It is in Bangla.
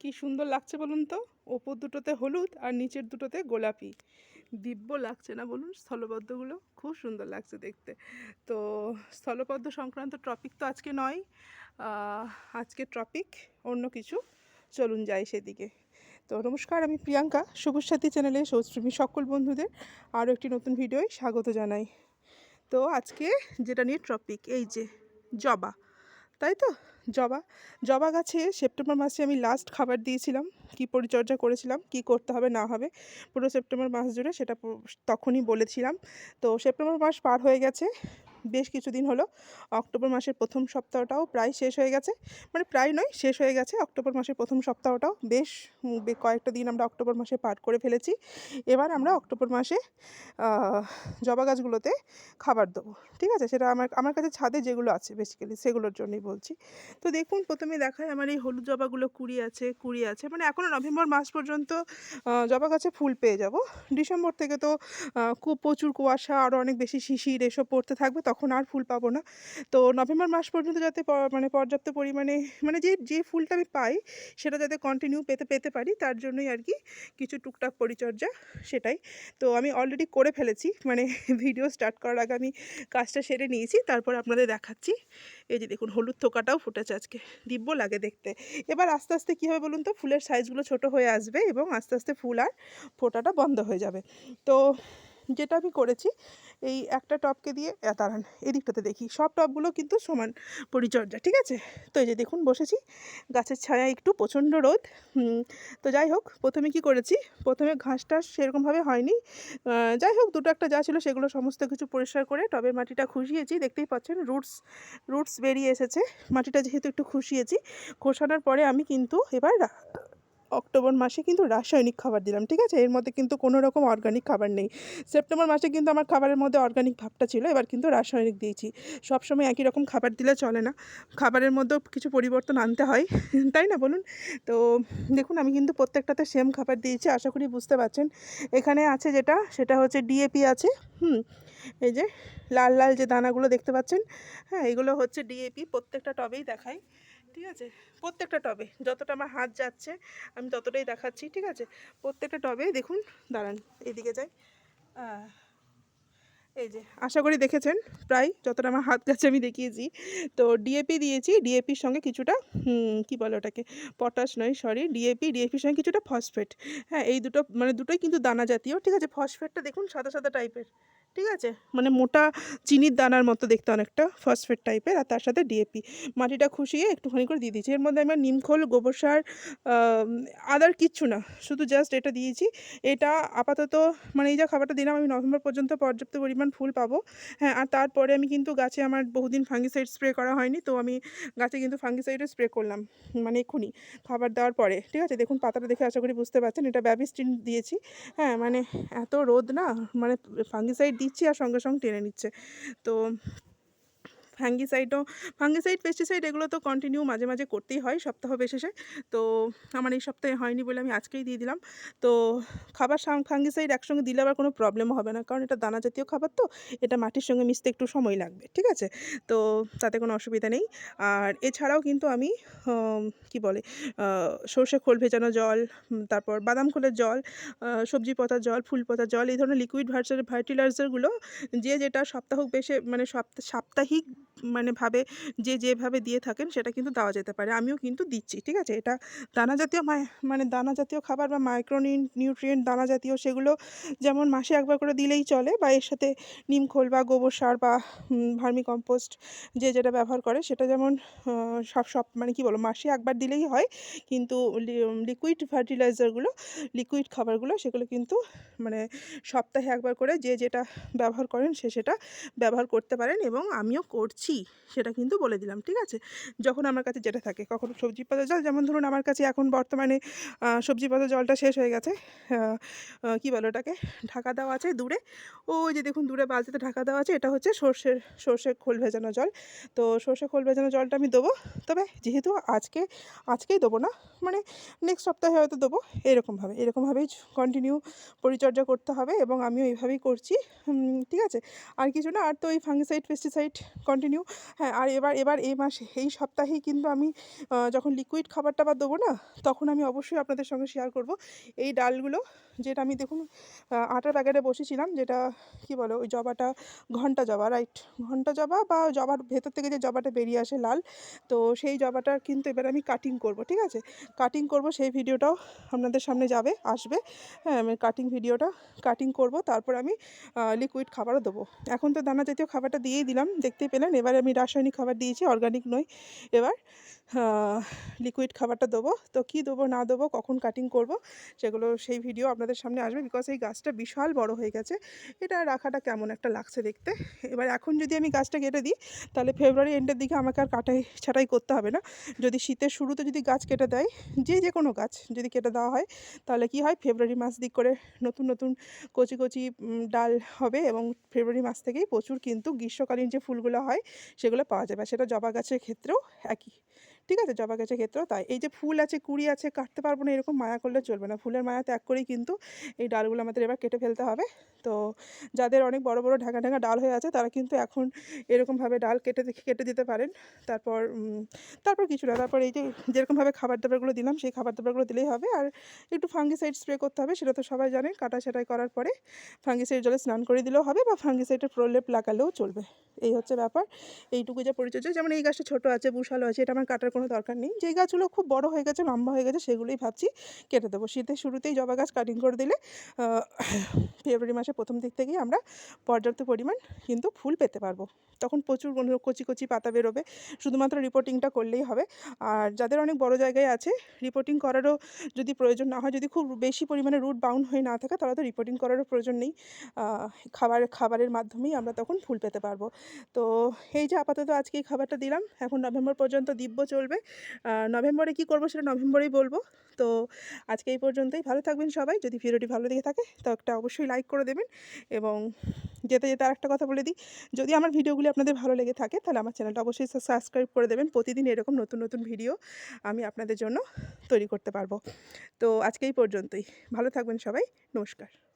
কি সুন্দর লাগছে বলুন তো? ওপর দুটোতে হলুদ আর নিচের দুটোতে গোলাপি। দিব্য লাগছে না বলুন স্থলপদ্মগুলো? খুব সুন্দর লাগছে দেখতে। তো স্থলপদ্ম সংক্রান্ত টপিক তো আজকে নয় আজকে টপিক অন্য কিছু। চলুন যাই সেদিকে। তো নমস্কার, আমি প্রিয়াঙ্কা। সবুজ সাথী চ্যানেলে সৌশ্রমী সকল বন্ধুদের আরও একটি নতুন ভিডিওয় স্বাগত জানাই। তো আজকে যেটা নিয়ে টপিক এই যে জবা, তাই তো? জবা। জবা গাছে সেপ্টেম্বর মাসে আমি লাস্ট খাবার দিয়েছিলাম। কি পরিচর্যা করেছিলাম, কি করতে হবে, না হবে, পুরো সেপ্টেম্বর মাস জুড়ে সেটা তখনই বলেছিলাম। তো সেপ্টেম্বর মাস পার হয়ে গেছে। বেশ কিছুদিন হলো। অক্টোবর মাসের প্রথম সপ্তাহটাও প্রায় শেষ হয়ে গেছে। মানে প্রায় নয়, শেষ হয়ে গেছে। অক্টোবর মাসের প্রথম সপ্তাহটাও বেশ কয়েকটা দিন আমরা অক্টোবর মাসে পার করে ফেলেছি। এবার আমরা অক্টোবর মাসে জবা গাছগুলোতে খাবার দেবো। ঠিক আছে? সেটা আমার আমার কাছে ছাদে যেগুলো আছে বেসিক্যালি সেগুলোর জন্যই বলছি। তো দেখুন, প্রথমে দেখায় আমার এই হলুদ জবাগুলো কুড়ি আছে কুড়ি আছে। মানে এখনও নভেম্বর মাস পর্যন্ত জবা গাছে ফুল পেয়ে যাব। ডিসেম্বর থেকে তো খুব প্রচুর কুয়াশা আরও অনেক বেশি শিশির এসব পড়তে থাকবে। তখন আর ফুল পাবো না। তো নভেম্বর মাস পর্যন্ত যাতে মানে পর্যাপ্ত পরিমাণে মানে যে যে ফুলটা আমি পাই, সেটা যাতে কন্টিনিউ পেতে পেতে পারি, তার জন্যই আর কি কিছু টুকটাক পরিচর্যা, সেটাই। তো আমি অলরেডি করে ফেলেছি মানে ভিডিও স্টার্ট করার আগে আমি কাজটা সেরে নিয়েছি, তারপর আপনাদের দেখাচ্ছি। এই যে দেখুন, হলুদ থোকাটাও ফুটেছে আজকে, দিব্য লাগে দেখতে। এবার আস্তে আস্তে কী হবে বলুন তো, ফুলের সাইজগুলো ছোট হয়ে আসবে এবং আস্তে আস্তে ফুল আর ফোটাটা বন্ধ হয়ে যাবে। তো যেটা আমি করেছি, এই একটা টপকে দিয়ে দাঁড়ান, এদিকটাতে দেখি, সব টপগুলো কিন্তু সমান পরিচর্যা, ঠিক আছে? তো এই যে দেখুন, বসেছি, গাছের ছায়া একটু প্রচণ্ড রোদ তো যাই হোক, প্রথমে কি করেছি, প্রথমে ঘাসটা সেরকমভাবে হয়নি যাই হোক, দুটো একটা যা ছিল সেগুলো সমস্ত কিছু পরিষ্কার করে টবের মাটিটা খুশিয়েছি, দেখতেই পাচ্ছেন, রুটস রুটস বেরিয়ে এসেছে, মাটিটা যেহেতু একটু খুশিয়েছি, খোসানোর পরে আমি কিন্তু এবার অক্টোবর মাসে কিন্তু রাসায়নিক খাবার দিলাম, ঠিক আছে? এর মধ্যে কিন্তু কোনো রকম অর্গানিক খাবার নেই। সেপ্টেম্বর মাসে কিন্তু আমার খাবারের মধ্যে অর্গানিক ভাবটা ছিল, এবার কিন্তু রাসায়নিক দিয়েছি। সবসময় একই রকম খাবার দিলে চলে না। খাবারের মধ্যেও কিছু পরিবর্তন আনতে হয়, তাই না বলুন? তো দেখুন, আমি কিন্তু প্রত্যেকটাতে সেম খাবার দিয়েছি, আশা করি বুঝতে পারছেন। এখানে আছে যেটা, সেটা হচ্ছে ডিএপি আছে, হুম? এই যে লাল লাল যে দানাগুলো দেখতে পাচ্ছেন হ্যাঁ এগুলো হচ্ছে ডিএপি প্রত্যেকটা টবেই দেখাই। ঠিক আছে? প্রত্যেকটা টবে যতটা আমার হাত যাচ্ছে, আমি ততটাই দেখাচ্ছি, ঠিক আছে? প্রত্যেকটা টবে দেখুন, দাঁড়ান, এদিকে যাই। এই যে, আশা করি দেখেছেন, প্রায় যতটা আমার হাত কাছে আমি দেখিয়েছি। তো ডিএপি দিয়েছি ডিএপির সঙ্গে কিছুটা কি বলে ওটাকে, পটাশ নয় সরি ডিএপি ডিএপির সঙ্গে কিছুটা ফসফেট হ্যাঁ এই দুটো মানে দুটোই কিন্তু দানা জাতীয়, ঠিক আছে? ফসফেটটা দেখুন, সাদা সাদা টাইপের ঠিক আছে? মানে মোটা চিনির দানার মতো দেখতে অনেকটা ফসফেট টাইপের আর তার সাথে ডিএপি মাটিটা খুশিয়ে একটুখানি করে দিয়ে দিয়েছি। এর মধ্যে আমার নিমখোল গোবর সার আদার কিচ্ছু না। শুধু জাস্ট এটা দিয়েছি। এটা আপাতত মানে এই যা খাবারটা দিলাম, আমি নভেম্বর পর্যন্ত পর্যাপ্ত পরিমাণ ফুল পাবো। হ্যাঁ আর তারপরে আমি কিন্তু গাছে আমার বহুদিন ফাঙ্গিসাইড স্প্রে করা হয়নি, তো আমি গাছে কিন্তু ফাঙ্গিসাইডও স্প্রে করলাম মানে এক্ষুনি খাবার দেওয়ার পরে। ঠিক আছে? দেখুন, পাতাটা দেখে আশা করি বুঝতে পারছেন, এটা ব্যাবিস্টিন দিয়েছি। হ্যাঁ মানে এত রোদ না মানে ফাঙ্গিসাইড দিচ্ছি আর সঙ্গে সঙ্গে টেনে নিচ্ছে। তো ফাঙ্গিসাইডও, ফাঙ্গিসাইড, পেস্টিসাইড এগুলো তো কন্টিনিউ মাঝে মাঝে করতেই হয় সপ্তাহ বিশেষে। তো আমার এই সপ্তাহে হয়নি বলে আমি আজকেই দিয়ে দিলাম। তো খাবার ফাঙ্গিসাইড একসঙ্গে দিলে আবার কোনো প্রবলেমও হবে না। কারণ এটা দানা জাতীয় খাবার তো, এটা মাটির সঙ্গে মিশতে একটু সময় লাগবে, ঠিক আছে? তো তাতে কোনো অসুবিধা নেই। আর এছাড়াও কিন্তু আমি কি বলে সর্ষে খোল ভেজানো জল তারপর বাদাম খোলের জল সবজি পাতার জল, ফুল পাতার জল, এই ধরনের লিকুইড ভার্সার ফার্টিলাইজারগুলো যে যেটা সপ্তাহ বেশে মানে সপ্তা- সাপ্তাহিক মানে ভাবে যে যেভাবে দিয়ে থাকেন সেটা কিন্তু দেওয়া যেতে পারে। আমিও কিন্তু দিচ্ছি, ঠিক আছে? এটা দানা জাতীয় মানে দানা জাতীয় খাবার বা মাইক্রো নিউট্রিয়েন্ট দানা জাতীয় সেগুলো যেমন মাসে একবার করে দিলেই চলে বা এর সাথে নিম খোল বা গোবর সার বা ভার্মি কম্পোস্ট যে, যেটা ব্যবহার করে সেটা যেমন সব সব মানে কি বলো মাসে একবার দিলেই হয়। কিন্তু লিকুইড ফার্টিলাইজারগুলো লিকুইড খাবারগুলো সেগুলো কিন্তু মানে সপ্তাহে একবার করে যে, যেটা ব্যবহার করেন সে, সেটা ব্যবহার করতে পারেন এবং আমিও করছি। সেটা কিন্তু বলে দিলাম, ঠিক আছে? যখন আমার কাছে যেটা থাকে, কখনো সবজি পাতা জল, যেমন ধরুন আমার কাছে এখন বর্তমানে সবজি পাতা জলটা শেষ হয়ে গেছে কী বলো ওটাকে? ঢাকা দেওয়া আছে দূরে। ওই যে দেখুন দূরে বালতিতে ঢাকা দেওয়া আছে, এটা হচ্ছে সর্ষের সর্ষে খোল ভেজানো জল। তো সর্ষে খোল ভেজানো জলটা আমি দেবো, তবে যেহেতু আজকে, আজকেই দেবো না মানে নেক্সট সপ্তাহে হয়তো দেবো, এরকমভাবে, এরকমভাবেই কন্টিনিউ পরিচর্যা করতে হবে এবং আমিও এইভাবেই করছি ঠিক আছে? আর কিছু না, আর তো এই ফাঙ্গিসাইড পেস্টিসাইড কন্টিনিউ হ্যাঁ আর এবার এবার এই মাসে, এই সপ্তাহেই কিন্তু আমি যখন লিকুইড খাবার টাবার দেবো না, তখন আমি অবশ্যই আপনাদের সঙ্গে শেয়ার করব। এই ডালগুলো, যেটা আমি দেখুন আটার প্যাকেটে বসেছিলাম, যেটা কি বলো, ওই জবাটা, ঘণ্টা জবা রাইট ঘণ্টা জবা বা জবার ভেতর থেকে যে জবাটা বেরিয়ে আসে লাল, তো সেই জবাটার কিন্তু এবার আমি কাটিং করব, ঠিক আছে? কাটিং করব, সেই ভিডিওটাও আপনাদের সামনে যাবে, আসবে। হ্যাঁ আমি কাটিং ভিডিওটা কাটিং করব, তারপর আমি লিকুইড খাবারও দেবো। এখন তো দানা জাতীয় খাবারটা দিয়েই দিলাম দেখতেই পেলেন এবার আমি রাসায়নিক খাবার দিয়েছি অর্গানিক নয় এবার লিকুইড খাবারটা দেবো। তো কী দেবো, না দেবো, কখন কাটিং করব, সেগুলো সেই ভিডিও আপনাদের সামনে আসবে বিকজ এই গাছটা বিশাল বড় হয়ে গেছে। এটা রাখাটা কেমন একটা লাগছে দেখতে। এবার এখন যদি আমি গাছটা কেটে দিই, তাহলে ফেব্রুয়ারি এন্ডের দিকে আমাকে আর কাটাই, ছাটাই করতে হবে না। যদি শীতের শুরুতে যদি গাছ কেটে দেয়, যে যে কোনো গাছ যদি কেটে দেওয়া হয়, তাহলে কি হয়? ফেব্রুয়ারি মাস দিক করে নতুন নতুন কচি কচি ডাল হবে এবং ফেব্রুয়ারি মাস থেকেই প্রচুর কিন্তু গ্রীষ্মকালীন যে ফুলগুলো হয় সেগুলো পাওয়া যাবে সেটা জবা গাছের ক্ষেত্রেও একই। ঠিক আছে? জবা গাছের ক্ষেত্রেও তাই। এই যে ফুল আছে, কুড়ি আছে, কাটতে পারব না, এরকম মায়া করলে চলবে না। ফুলের মায়া ত্যাগ করেই কিন্তু এই ডালগুলো আমাদের এবার কেটে ফেলতে হবে। তো যাদের অনেক বড় বড়, ঢাকা ঢাকা ডাল হয়ে আছে, তারা কিন্তু এখন এরকমভাবে ডাল কেটে কেটে দিতে পারেন। তারপর তারপর কিছু না। তারপর এই যে যেরকমভাবে খাবার দাবারগুলো দিলাম, সেই খাবার দাবারগুলো দিলেই হবে। আর একটু ফাঙ্গিসাইড স্প্রে করতে হবে, সেটা তো সবাই জানেন কাটা ছাটাই করার পরে ফাঙ্গিসাইড জলে স্নান করে দিলেও হবে বা ফাঙ্গিসাইডের প্রলেপ লাগালেও চলবে। এই হচ্ছে ব্যাপার। এইটুকু যে পরিচর্যা। যেমন এই গাছটা ছোটো আছে বুশালো আছে, এটা আমার কাটার কোনো দরকার নেই। যেই গাছগুলো খুব বড় হয়ে গেছে, লম্বা হয়ে গেছে, সেগুলোই ভাবছি কেটে দেবো। শীতের শুরুতেই জবা গাছ কাটিং করে দিলে ফেব্রুয়ারি মাসে প্রথম দিক থেকেই আমরা পর্যাপ্ত পরিমাণ কিন্তু ফুল পেতে পারব। তখন প্রচুর কচি কচি পাতা বেরোবে। শুধুমাত্র রিপোর্টিংটা করলেই হবে। আর যাদের অনেক বড় জায়গায় আছে রিপোর্টিং করারও যদি প্রয়োজন না হয়, যদি খুব বেশি পরিমাণে রুট বাউন্ড হয়ে না থাকে, তাহলে তো রিপোর্টিং করারও প্রয়োজন নেই। খাবার, খাবারের মাধ্যমেই আমরা তখন ফুল পেতে পারব। তো এই যে আপাতত আজকে এই খাবারটা দিলাম, এখন নভেম্বর পর্যন্ত দিব্য চলবে আহ, নভেম্বরে কি করব সেটা নভেম্বরেই বলব। তো আজকে এই পর্যন্তই। ভালো থাকবেন সবাই। যদি ভিডিওটি ভালো লেগে থাকে তো একটা অবশ্যই লাইক করে দেবেন এবং যেতে যেতে আর একটা কথা বলে দিই। যদি আমার ভিডিওগুলি আপনাদের ভালো লেগে থাকে তাহলে আমার চ্যানেলটা অবশ্যই সাবস্ক্রাইব করে দেবেন। প্রতিদিন এরকম নতুন নতুন ভিডিও আমি আপনাদের জন্য তৈরি করতে পারব। তো আজকে এই পর্যন্তই। ভালো থাকবেন সবাই। নমস্কার।